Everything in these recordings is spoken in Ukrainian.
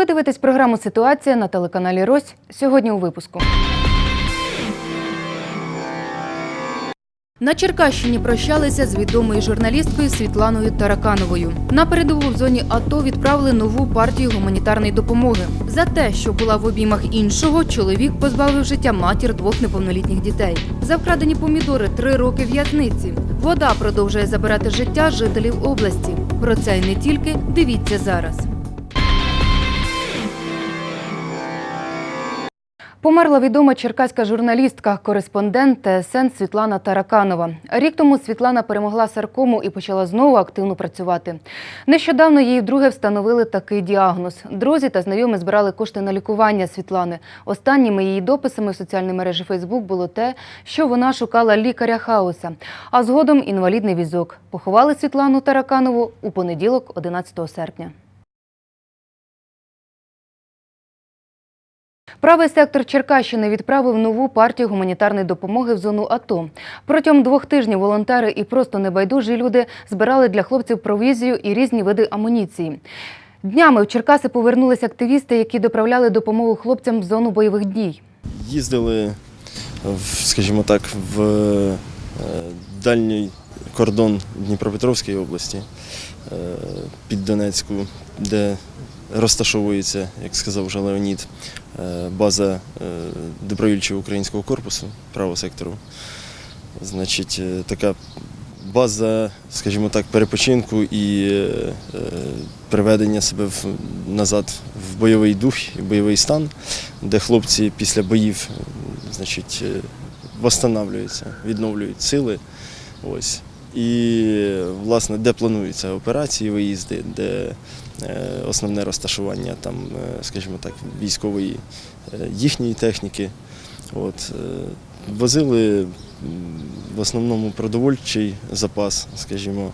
Ви дивитесь програму Ситуація на телеканалі Рось. Сьогодні у випуску. На Черкащині прощалися з відомою журналісткою Світланою Таракановою. На передову в зоні АТО відправили нову партію гуманітарної допомоги. За те, що була в обіймах іншого, чоловік позбавив життя матір двох неповнолітніх дітей. За вкрадені помідори три роки в'язниці. Вода продовжує забирати життя жителів області. Про це і не тільки дивіться зараз. Померла відома черкаська журналістка, кореспондент ТСН Світлана Тараканова. Рік тому Світлана перемогла саркому і почала знову активно працювати. Нещодавно їй вдруге встановили такий діагноз. Друзі та знайомі збирали кошти на лікування Світлани. Останніми її дописами в соціальній мережі Фейсбук було те, що вона шукала лікаря хаоса, а згодом інвалідний візок. Поховали Світлану Тараканову у понеділок, 11 серпня. Правий сектор Черкащини відправив нову партію гуманітарної допомоги в зону АТО. Протягом двох тижнів волонтери і просто небайдужі люди збирали для хлопців провізію і різні види амуніції. Днями в Черкаси повернулися активісти, які доправляли допомогу хлопцям в зону бойових дій. Їздили, скажімо так, в е, дальній кордон Дніпропетровської області е, під Донецьку, де розташовується, як сказав вже Леонід, е, база е, добровільчого українського корпусу правого сектору. Значить, е, така база, скажімо так, перепочинку і приведення себе назад в бойовий дух і бойовий стан, де хлопці після боїв значить, восстанавлюються, відновлюють сили. Ось. І, власне, де плануються операції, виїзди, де е, основне розташування там, е, скажімо так, військової е, їхньої техніки. От, возили в основному продовольчий запас, скажімо,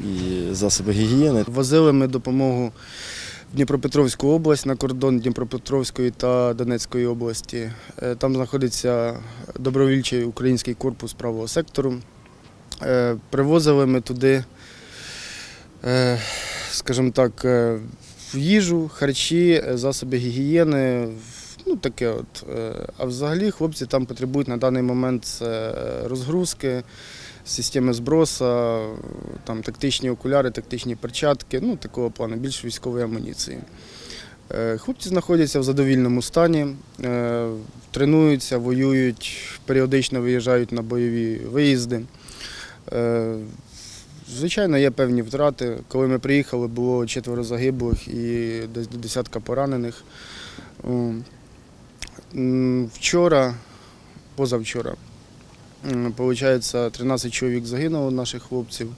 і засоби гігієни. Возили ми допомогу в Дніпропетровську область на кордон Дніпропетровської та Донецької області. Там знаходиться добровільчий український корпус правого сектору. Е, Привозили ми туди, е, скажімо так, е, їжу, харчі, засоби гігієни. Ну, таке от. А взагалі хлопці там потребують на даний момент розгрузки, системи зброса, там тактичні окуляри, тактичні перчатки, ну такого плану, більш військової амуніції. Хлопці знаходяться в задовільному стані, тренуються, воюють, періодично виїжджають на бойові виїзди. Е, Звичайно, є певні втрати. Коли ми приїхали, було четверо загиблих і десятка поранених. Вчора, позавчора, Получається, 13 чоловік загинуло наших хлопців.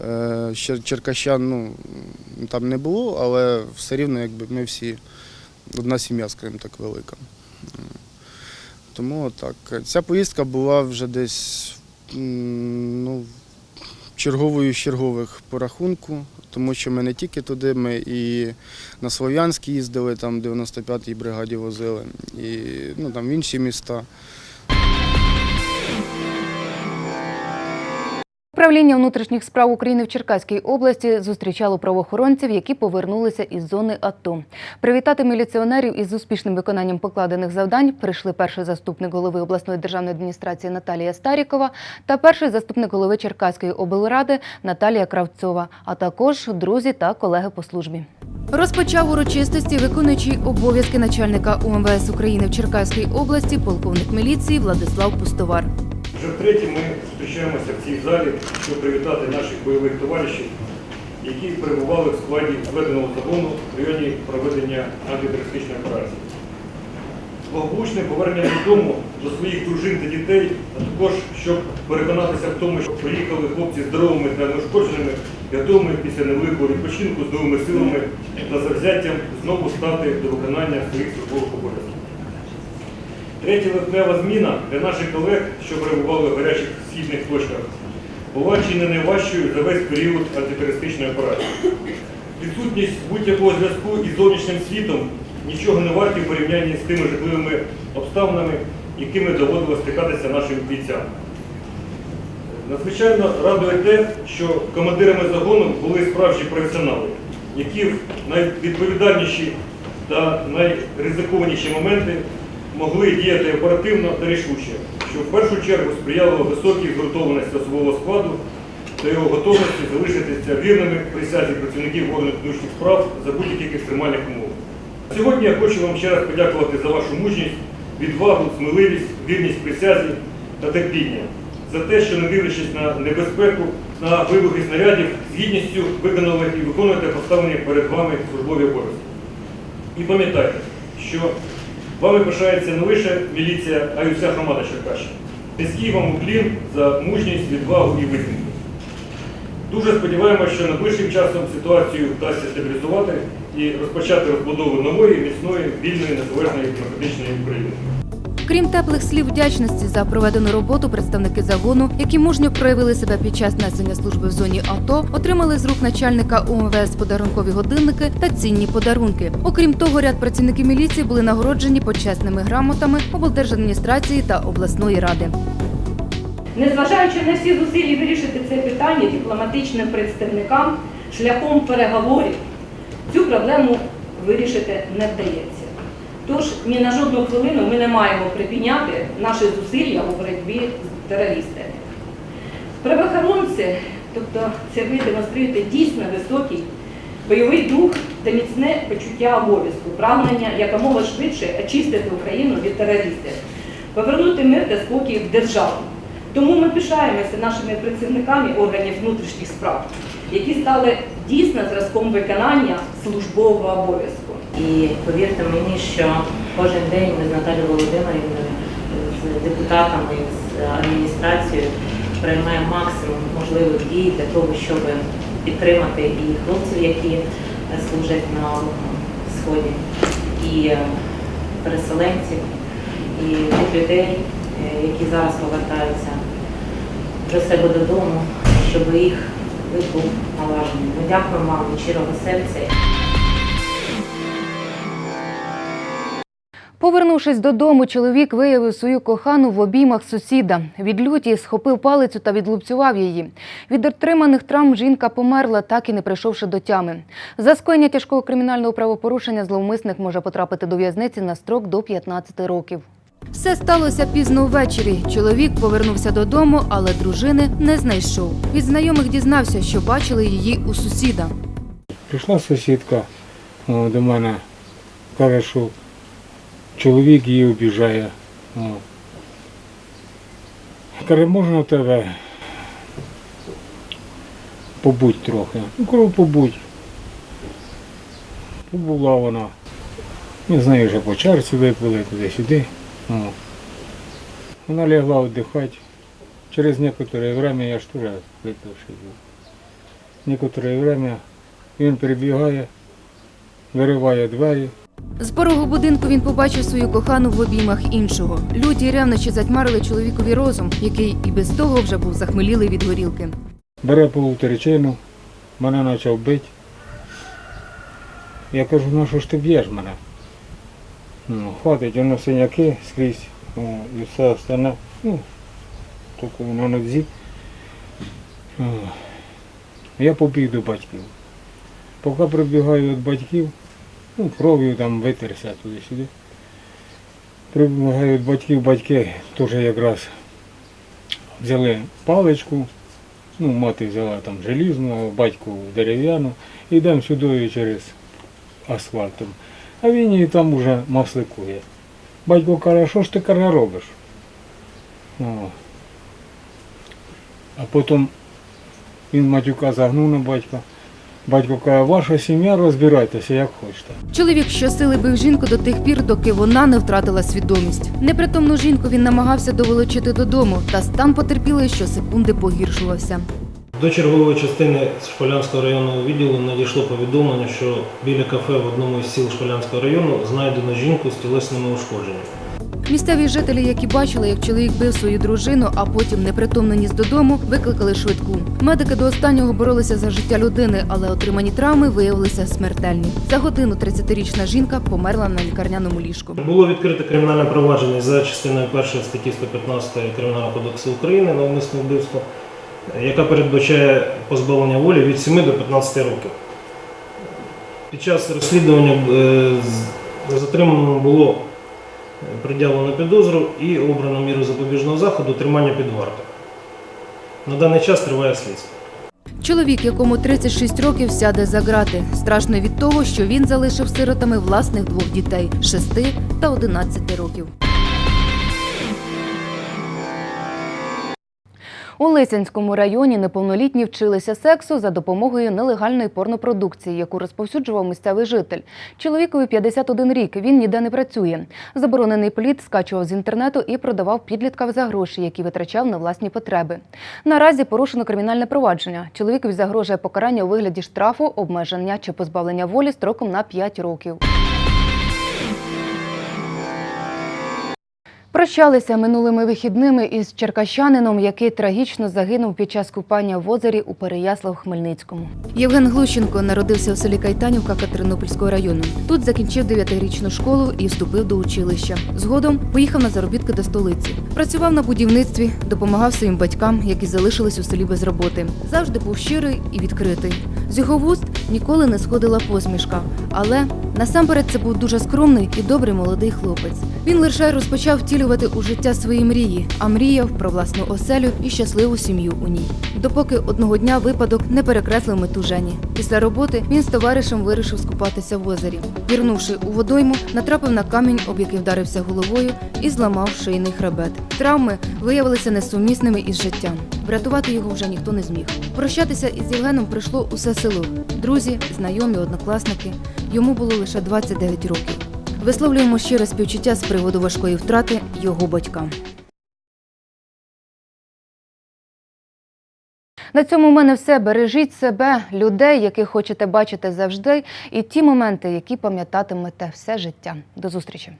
Е, Черкащан ну, там не було, але все рівно якби ми всі одна сім'я, скажімо так, велика. Тому так. Ця поїздка була вже десь ну, черговою чергових по рахунку, тому що ми не тільки туди, ми і на Слов'янськ їздили, там 95-й бригаді возили, і ну, там в інші міста. Управління внутрішніх справ України в Черкаській області зустрічало правоохоронців, які повернулися із зони АТО. Привітати міліціонерів із успішним виконанням покладених завдань прийшли перший заступник голови обласної державної адміністрації Наталія Старікова та перший заступник голови Черкаської облради Наталія Кравцова, а також друзі та колеги по службі. Розпочав урочистості виконуючий обов'язки начальника УМВС України в Черкаській області полковник міліції Владислав Пустовар. Вже втретє ми зустрічаємося в цій залі, щоб привітати наших бойових товаришів, які перебували в складі зведеного загону в районі проведення антитерористичної операції. Благополучне повернення додому до своїх дружин та дітей, а також щоб переконатися в тому, що приїхали хлопці здоровими та неушкодженими, готовими після невеликого відпочинку з новими силами та завзяттям знову стати до виконання своїх службових обов'язків. Третя липнева зміна для наших колег, що перебували в гарячих східних точках, була чи не найважчою за весь період антитерористичної операції. Відсутність будь-якого зв'язку із зовнішнім світом нічого не варті в порівнянні з тими жахливими обставинами, якими доводилось стикатися нашим бійцям. Надзвичайно радує те, що командирами загону були справжні професіонали, які в найвідповідальніші та найризикованіші моменти могли діяти оперативно та рішуче, що в першу чергу сприяло високій згуртованості особового складу та його готовності залишитися вірними присязі працівників органів внутрішніх справ за будь-яких екстремальних умов. Сьогодні я хочу вам ще раз подякувати за вашу мужність, відвагу, сміливість, вірність присязі та терпіння, за те, що не дивлячись на небезпеку, на вибухи снарядів, з гідністю виконали і виконуєте поставлені перед вами службові обов'язки. І пам'ятайте, що вами пишається не лише міліція, а й уся громада Черкащини. Низький вам уклін за мужність, відвагу і витримку. Дуже сподіваємося, що найближчим часом ситуацію вдасться стабілізувати і розпочати розбудову нової, міцної, вільної, незалежної демократичної України. Крім теплих слів вдячності за проведену роботу, представники загону, які мужньо проявили себе під час несення служби в зоні АТО, отримали з рук начальника УМВС подарункові годинники та цінні подарунки. Окрім того, ряд працівників міліції були нагороджені почесними грамотами облдержадміністрації та обласної ради. Незважаючи на всі зусилля вирішити це питання дипломатичним представникам шляхом переговорів, цю проблему вирішити не вдається. Тож ні на жодну хвилину ми не маємо припиняти наші зусилля у боротьбі з терористами. Правоохоронці, тобто це ви демонструєте дійсно високий бойовий дух та міцне почуття обов'язку, прагнення якомога швидше очистити Україну від терористів, повернути мир та спокій в державу. Тому ми пишаємося нашими працівниками органів внутрішніх справ, які стали дійсно зразком виконання службового обов'язку. І повірте мені, що кожен день ми з Наталією Володимирівною, з депутатами, з адміністрацією приймаємо максимум можливих дій для того, щоб підтримати і хлопців, які е, служать на сході, і е, переселенців, і тих людей, е, які зараз повертаються до себе додому, щоб їх вид був налажений. Ми дякуємо вам від щирого серця. Повернувшись додому, чоловік виявив свою кохану в обіймах сусіда. Від люті схопив палицю та відлупцював її. Від отриманих травм жінка померла, так і не прийшовши до тями. За скоєння тяжкого кримінального правопорушення зловмисник може потрапити до в'язниці на строк до 15 років. Все сталося пізно ввечері. Чоловік повернувся додому, але дружини не знайшов. Від знайомих дізнався, що бачили її у сусіда. Прийшла сусідка до мене, каже, що чоловік її обіжає. Каже, можна тебе побудь трохи. Ну, кажу, побудь. Побула вона. Ми з нею вже по чарці випили туди-сюди. Вона лягла віддихати. Через некоторое время я ж теж випивши був. Некоторое время він прибігає, вириває двері. З порогу будинку він побачив свою кохану в обіймах іншого. Люті ревнощі затьмарили чоловікові розум, який і без того вже був захмелілий від горілки. Бере полуторичину, мене почав бити. Я кажу, ну що ж ти б'єш мене? Ну, хватить, воно синяки скрізь о, і все остальне. Ну, тільки на нозі. О. Я побіг до батьків. Поки прибігаю від батьків, ну, кров'ю там витерся туди-сюди. Прибігаю батьків, батьки теж якраз взяли паличку, ну, мати взяла там желізну, а батько дерев'яну, і йдемо сюди через асфальтом. А він її там уже масликує. Батько каже, що ж ти каже, робиш? О. А потім він матюка загнув на батька. Батько каже, ваша сім'я розбирайтеся, як хочете. Чоловік щосили бив жінку до тих пір, доки вона не втратила свідомість. Непритомну жінку він намагався доволочити додому, та стан потерпілої щосекунди погіршувався. До чергової частини Шполянського районного відділу надійшло повідомлення, що біля кафе в одному із сіл Шполянського району знайдено жінку з тілесними ушкодженнями. Місцеві жителі, які бачили, як чоловік бив свою дружину, а потім непритомно ніс додому, викликали швидку. Медики до останнього боролися за життя людини, але отримані травми виявилися смертельні. За годину 30-річна жінка померла на лікарняному ліжку. Було відкрите кримінальне провадження за частиною 1 статті 115 Кримінального кодексу України на умисне вбивство, яка передбачає позбавлення волі від 7 до 15 років. Під час розслідування е, з- затриманому було пред'явлено підозру і обрано міру запобіжного заходу тримання під вартою. На даний час триває слідство. Чоловік, якому 36 років, сяде за грати. Страшно від того, що він залишив сиротами власних двох дітей 6 та 11 років. У Лисянському районі неповнолітні вчилися сексу за допомогою нелегальної порнопродукції, яку розповсюджував місцевий житель. Чоловікові 51 рік. Він ніде не працює. Заборонений плід скачував з інтернету і продавав підліткам за гроші, які витрачав на власні потреби. Наразі порушено кримінальне провадження. Чоловікові загрожує покарання у вигляді штрафу, обмеження чи позбавлення волі строком на 5 років. Прощалися минулими вихідними із черкащанином, який трагічно загинув під час купання в озері у Переяслав-Хмельницькому. Євген Глущенко народився у селі Кайтанівка Катеринопільського району. Тут закінчив 9-річну школу і вступив до училища. Згодом поїхав на заробітки до столиці. Працював на будівництві, допомагав своїм батькам, які залишились у селі без роботи. Завжди був щирий і відкритий. З його вуст ніколи не сходила посмішка, але насамперед це був дуже скромний і добрий молодий хлопець. Він лише розпочав втілювати у життя свої мрії, а мріяв про власну оселю і щасливу сім'ю у ній. Допоки одного дня випадок не перекреслив мету Жені. Після роботи він з товаришем вирішив скупатися в озері. Пірнувши у водойму, натрапив на камінь, об який вдарився головою і зламав шийний хребет. Травми виявилися несумісними із життям. Врятувати його вже ніхто не зміг. Прощатися із Євгеном прийшло усе село. Друзі, знайомі, однокласники. Йому було лише 29 років. Висловлюємо щире співчуття з приводу важкої втрати його батька. На цьому в мене все. Бережіть себе, людей, яких хочете бачити завжди, і ті моменти, які пам'ятатимете все життя. До зустрічі.